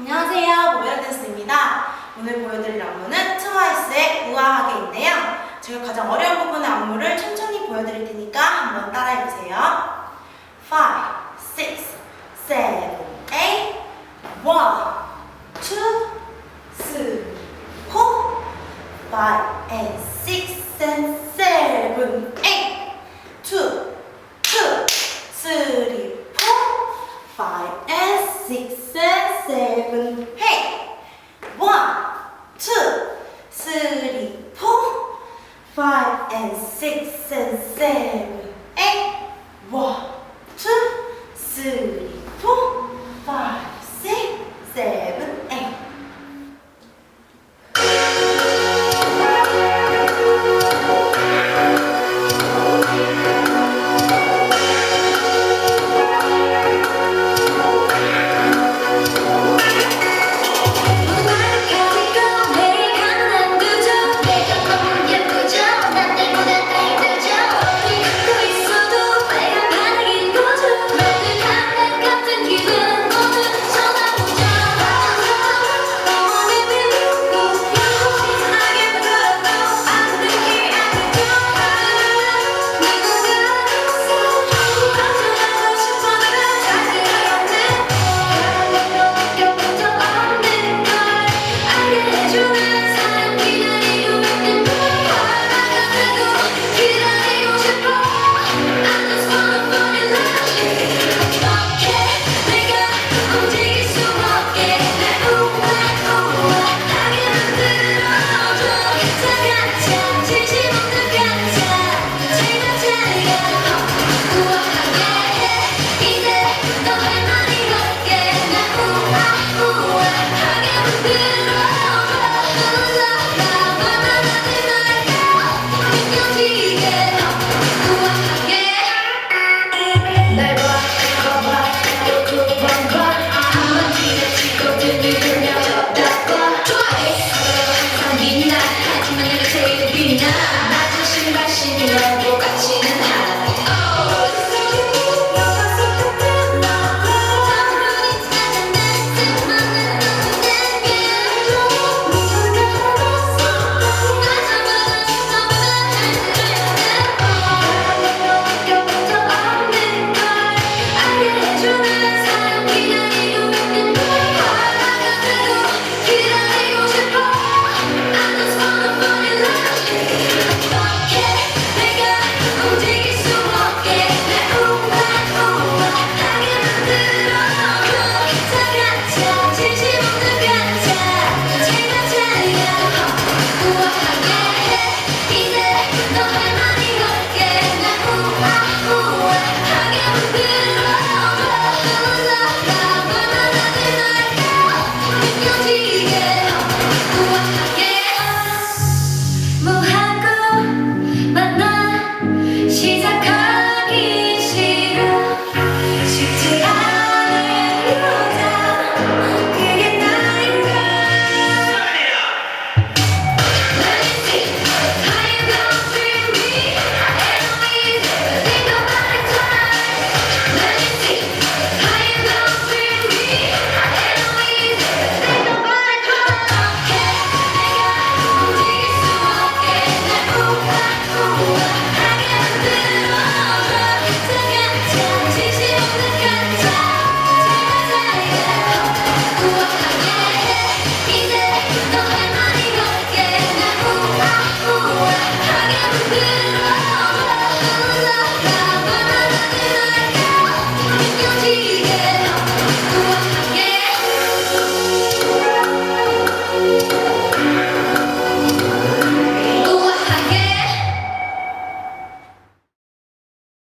안녕하세요, 모여댄스입니다. 오늘 보여드릴 안무는 트와이스의 우아하게인데요. 제가 가장 어려운 부분의 안무를 천천히 보여드릴 테니까 한번 따라해보세요. 5, 6, 7, 8, 1,